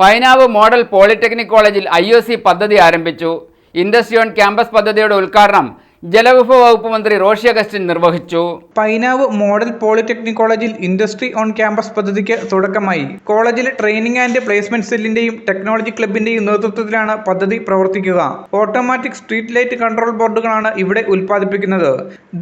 Painavu model polytechnic കോളേജിൽ I O C പദ്ധതി ആരംഭിച്ചു. ഇൻഡസ്ട്രി ഓൺ ക്യാമ്പസ് പദ്ധതിയുടെ ഉദ്ഘാടനം ജലവിഭവ വകുപ്പ് മന്ത്രി റോഷി അഗസ്റ്റിൻ നിർവഹിച്ചു. പൈനാവ് മോഡൽ പോളിടെക്നിക് കോളേജിൽ ഇൻഡസ്ട്രി ഓൺ ക്യാമ്പസ് പദ്ധതിക്ക് തുടക്കമായി. കോളേജിലെ ട്രെയിനിങ് ആൻഡ് പ്ലേസ്മെന്റ് സെല്ലിന്റെയും ടെക്നോളജി ക്ലബിന്റെയും നേതൃത്വത്തിലാണ് പദ്ധതി പ്രവർത്തിക്കുക. ഓട്ടോമാറ്റിക് സ്ട്രീറ്റ് ലൈറ്റ് കൺട്രോൾ ബോർഡുകളാണ് ഇവിടെ ഉൽപ്പാദിപ്പിക്കുന്നത്.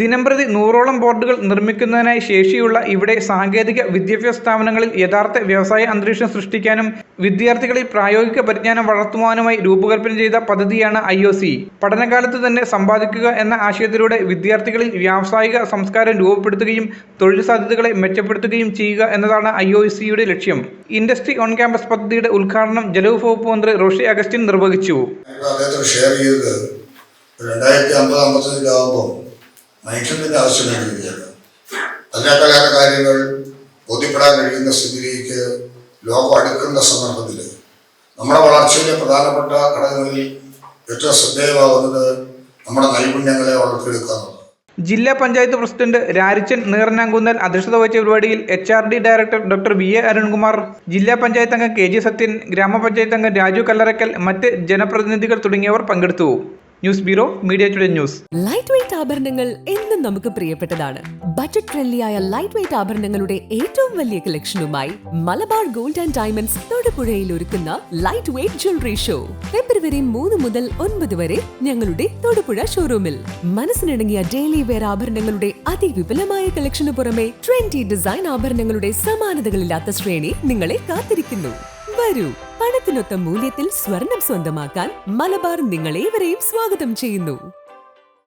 ദിനംപ്രതി നൂറോളം ബോർഡുകൾ നിർമ്മിക്കുന്നതിനായി ശേഷിയുള്ള ഇവിടെ സാങ്കേതിക വിദ്യാഭ്യാസ സ്ഥാപനങ്ങളിൽ യഥാർത്ഥ വ്യവസായ അന്തരീക്ഷം സൃഷ്ടിക്കാനും വിദ്യാർത്ഥികളിൽ പ്രായോഗിക പരിജ്ഞാനം വളർത്തുവാനുമായി രൂപകൽപ്പന ചെയ്ത പദ്ധതിയാണ് ഐ ഒ സി. പഠനകാലത്ത് തന്നെ സമ്പാദിക്കുക എന്ന ആശയത്തിലൂടെ വിദ്യാർത്ഥികളിൽ വ്യാവസായിക സംസ്കാരം രൂപപ്പെടുത്തുകയും തൊഴിൽ സാധ്യതകളെ മെച്ചപ്പെടുത്തുകയും ചെയ്യുക എന്നതാണ് ഐ ഒ സിയുടെ ലക്ഷ്യം. ഇൻഡസ്ട്രി ഓൺ ക്യാമ്പസ് പദ്ധതിയുടെ ഉദ്ഘാടനം ജലവിഭവ വകുപ്പ് മന്ത്രി റോഷി അഗസ്റ്റിൻ നിർവഹിച്ചു. അതിനേക്കാളേറെ കാര്യങ്ങൾ കഴിയുന്ന സ്ഥിതിയിലേക്ക് ലോകം അടുക്കുന്ന സന്ദർഭത്തിൽ നമ്മുടെ വളർച്ചയിലെ പ്രധാനപ്പെട്ട ഘടകങ്ങളിൽ ഏറ്റവും ശ്രദ്ധേയമാകുന്നത് നമ്മുടെ നൈപുണ്യങ്ങളെ വളർത്തിയെടുക്കുക ജില്ലാ പഞ്ചായത്ത് പ്രസിഡന്റ് രാരിച്ചൻ നീറനാങ്കുന്നൽ അധ്യക്ഷത വഹിച്ച പരിപാടിയിൽ H R D director doctor V A Arunkumar ജില്ലാ പഞ്ചായത്ത് അംഗം കെ ജി സത്യൻ ഗ്രാമപഞ്ചായത്ത് അംഗം രാജു കല്ലറക്കൽ മറ്റ് ജനപ്രതിനിധികൾ തുടങ്ങിയവർ പങ്കെടുത്തു. News bureau media today news. Light weight ആഭരണങ്ങൾ എന്നും നമുക്ക് പ്രിയപ്പെട്ടതാണ്. ബജറ്റ് ഫ്രണ്ട്ലിയായ ലൈറ്റ് വെയിറ്റ് ആഭരണങ്ങളുടെ ഏറ്റവും വലിയ കളക്ഷനുമായി മലബാർ ഗോൾഡ് ആൻഡ് ഡയമണ്ട്സ് തൊടുപുഴയിൽ ഒരുക്കുന്ന light weight jewellery show February മൂന്ന് മുതൽ ഒൻപത് വരെ ഞങ്ങളുടെ തൊടുപുഴ ഷോറൂമിൽ മനസ്സിനിണങ്ങിയ ഡെയിലി വെയർ ആഭരണങ്ങളുടെ അതിവിപുലമായ കളക്ഷന് പുറമെ ട്രെൻഡി ഡിസൈൻ ആഭരണങ്ങളുടെ സമാനതകളില്ലാത്ത ശ്രേണി നിങ്ങളെ കാത്തിരിക്കുന്നു. വരൂ. പണത്തിനൊത്ത മൂല്യത്തിൽ സ്വർണം സ്വന്തമാക്കാൻ മലബാർ നിങ്ങളേവരെയും സ്വാഗതം ചെയ്യുന്നു.